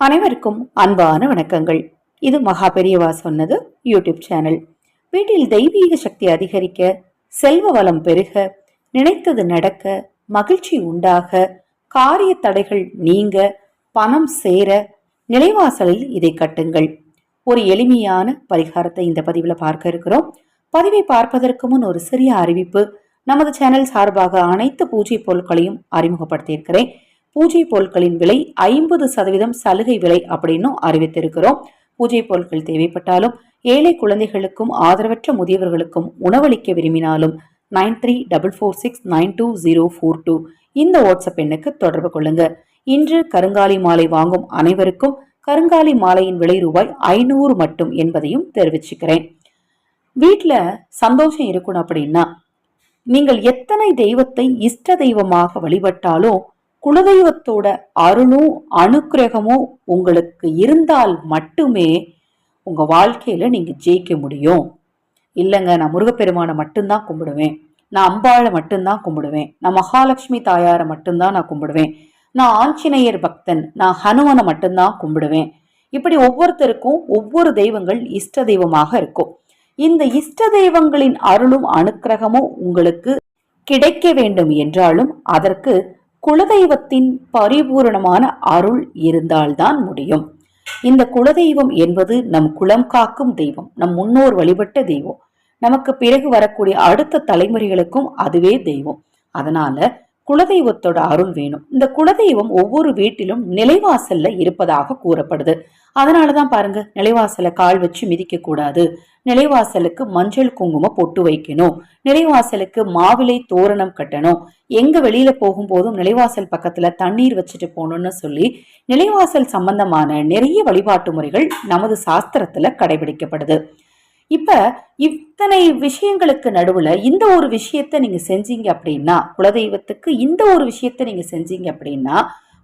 அனைவருக்கும் அன்பான வணக்கங்கள். இது மகா பெரியவா சொன்னது யூடியூப் சேனல். வீட்டில் தெய்வீக சக்தி அதிகரிக்க செல்வ வளம் பெருக நினைத்தது நடக்க மகிழ்ச்சி உண்டாக காரிய தடைகள் நீங்க பணம் சேர நிலைவாசலில் இதை கட்டுங்கள். ஒரு எளிமையான பரிகாரத்தை இந்த பதிவில் பார்க்க இருக்கிறோம். பதிவை பார்ப்பதற்கு முன் ஒரு சிறிய அறிவிப்பு. நமது சேனல் சார்பாக அனைத்து பூஜை பொருட்களையும் அறிமுகப்படுத்தியிருக்கிறேன். பூஜை பொருட்களின் விலை ஐம்பது சதவீதம் சலுகை விலை அப்படின்னும் அறிவித்திருக்கிறோம். பூஜை பொருட்கள் தேவைப்பட்டாலும் ஏழை குழந்தைகளுக்கும் ஆதரவற்ற முதியவர்களுக்கும் உணவளிக்க விரும்பினாலும் nine three double four six nine two zero four two இந்த வாட்ஸ்அப் எண்ணுக்கு தொடர்பு கொள்ளுங்க. இன்று கருங்காலி மாலை வாங்கும் அனைவருக்கும் கருங்காலி மாலையின் விலை ரூபாய் ஐநூறு மட்டும் என்பதையும் தெரிவிச்சுக்கிறேன். வீட்டில் சந்தோஷம் இருக்கணும் அப்படின்னா நீங்கள் எத்தனை தெய்வத்தை இஷ்ட தெய்வமாக வழிபட்டாலும் குலதெய்வத்தோட அருணும் அனுக்கிரகமும் உங்களுக்கு இருந்தால் மட்டுமே உங்க வாழ்க்கையில நீங்க ஜெயிக்க முடியும். இல்லைங்க நான் முருகப்பெருமானை மட்டும்தான் கும்பிடுவேன். நான் அம்பாளை மட்டும்தான் கும்பிடுவேன். நான் மகாலட்சுமி தாயாரை மட்டும்தான் நான் கும்பிடுவேன். நான் ஆஞ்சநேயர் பக்தன் நான் ஹனுமனை மட்டும்தான் கும்பிடுவேன். இப்படி ஒவ்வொருத்தருக்கும் ஒவ்வொரு தெய்வங்கள் இஷ்ட தெய்வமாக இருக்கும். இந்த இஷ்ட தெய்வங்களின் அருளும் அனுக்கிரகமும் உங்களுக்கு கிடைக்க வேண்டும் என்றாலும் அதற்கு குலதெய்வத்தின் பரிபூரணமான அருள் இருந்தால்தான் முடியும். இந்த குலதெய்வம் என்பது நம் குலம் காக்கும் தெய்வம் நம் முன்னோர் வழிபட்ட தெய்வம். நமக்கு பிறகு வரக்கூடிய அடுத்த தலைமுறைகளுக்கும் அதுவே தெய்வம். அதனால குலதெய்வத்தோட அருள் வேணும். இந்த குலதெய்வம் ஒவ்வொரு வீட்டிலும் நிலைவாசல்ல இருப்பதாக கூறப்படுது. அதனாலதான் பாருங்க நிலைவாசல கால் வச்சு மிதிக்க கூடாது நிலைவாசலுக்கு மஞ்சள் குங்குமம் பொட்டு வைக்கணும். நிலைவாசலுக்கு மாவிலை தோரணம் கட்டணும். எங்க வெளியில போகும்போதும் நிலைவாசல் பக்கத்துல தண்ணீர் வச்சுட்டு போகணும்னு சொல்லி நிலைவாசல் சம்பந்தமான நிறைய வழிபாட்டு முறைகள் நமது சாஸ்திரத்துல கடைபிடிக்கப்படுது. இப்ப இத்தனை விஷயங்களுக்கு நடுவுல இந்த ஒரு விஷயத்த நீங்க செஞ்சீங்க அப்படின்னா குலதெய்வத்துக்கு இந்த ஒரு விஷயத்த நீங்க செஞ்சீங்க அப்படின்னா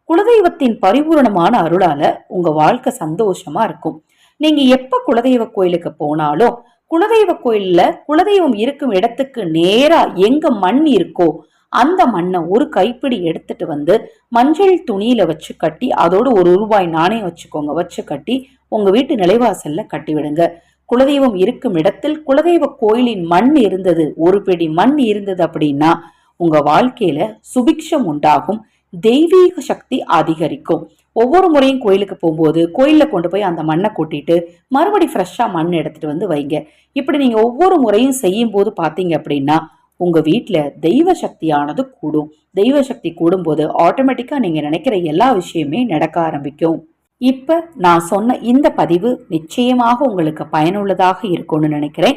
குலதெய்வத்தின் பரிபூரணமான அருளால உங்க வாழ்க்கை சந்தோஷமா இருக்கும். நீங்க எப்ப குலதெய்வ கோயிலுக்கு போனாலும் குலதெய்வ கோயில்ல குலதெய்வம் இருக்கும் இடத்துக்கு நேரா எங்க மண் இருக்கோ அந்த மண்ணை ஒரு கைப்பிடி எடுத்துட்டு வந்து மஞ்சள் துணியில வச்சு கட்டி அதோடு ஒரு ரூபாய் நாணயம் வச்சுக்கோங்க வச்சு கட்டி உங்க வீட்டு நிலைவாசல்ல கட்டி விடுங்க. குலதெய்வம் இருக்கும் இடத்தில் குலதெய்வ கோயிலின் மண் இருந்தது ஒரு பிடி மண் இருந்தது அப்படின்னா உங்க வாழ்க்கையில சுபிக்ஷம் உண்டாகும் தெய்வீக சக்தி அதிகரிக்கும். ஒவ்வொரு முறையும் கோயிலுக்கு போகும்போது கோயிலில் கொண்டு போய் அந்த மண்ணை கொட்டிட்டு மறுபடி ஃப்ரெஷ்ஷாக மண் எடுத்துகிட்டு வந்து வைங்க. இப்படி நீங்கள் ஒவ்வொரு முறையும் செய்யும்போது பார்த்தீங்க அப்படின்னா உங்கள் வீட்டில் தெய்வ சக்தியானது கூடும். தெய்வ சக்தி கூடும்போது ஆட்டோமேட்டிக்காக நீங்கள் நினைக்கிற எல்லா விஷயமே நடக்க ஆரம்பிக்கும். இப்போ நான் சொன்ன இந்த பதிவு நிச்சயமாக உங்களுக்கு பயனுள்ளதாக இருக்கும்னு நினைக்கிறேன்.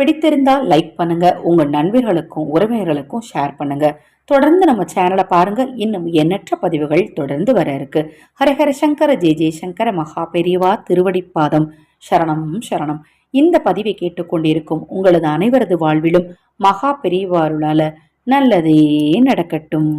பிடித்திருந்தால் லைக் பண்ணுங்க. உங்க நண்பர்களுக்கும் உறவினர்களுக்கும் ஷேர் பண்ணுங்க. தொடர்ந்து நம்ம சேனலை பாருங்க. இன்னும் எண்ணற்ற பதிவுகள் தொடர்ந்து வர இருக்கு. ஹரஹர சங்கர ஜெய ஜெயசங்கர மகா பெரியவா திருவடிப்பாதம் சரணம் சரணம். இந்த பதிவை கேட்டுக்கொண்டிருக்கும் உங்களது அனைவரது வாழ்விலும் மகா பெரியவாருளால நல்லதே நடக்கட்டும்.